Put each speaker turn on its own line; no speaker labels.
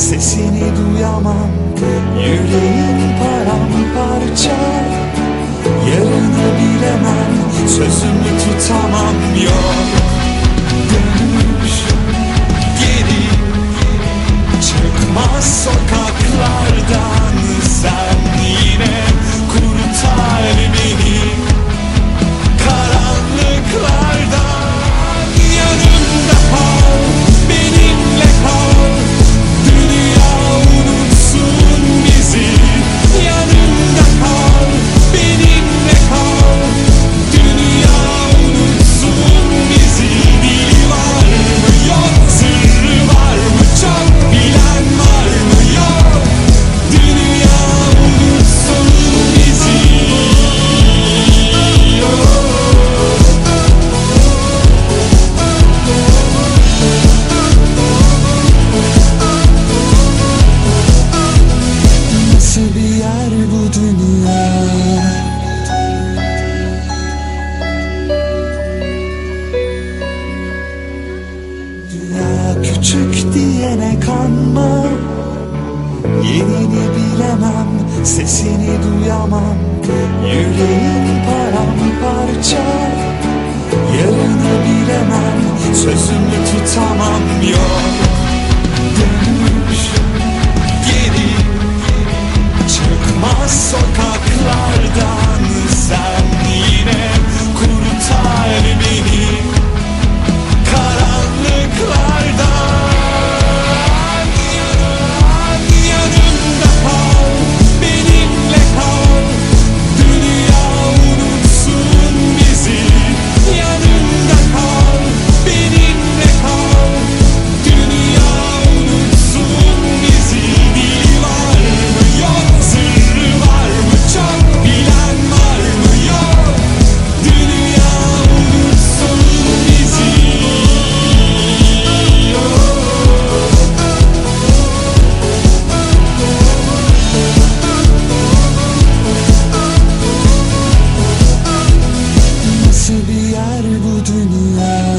Sesini duyamam Yüreğim paramparça. Yarını bilemem Sözümü tutamam. Yok. küçük diyene kanma. Yenini bilemem, sesini duyamam. Yüreğim paramparça. Yarını bilemem, sözümü tutamam. Yok. dünya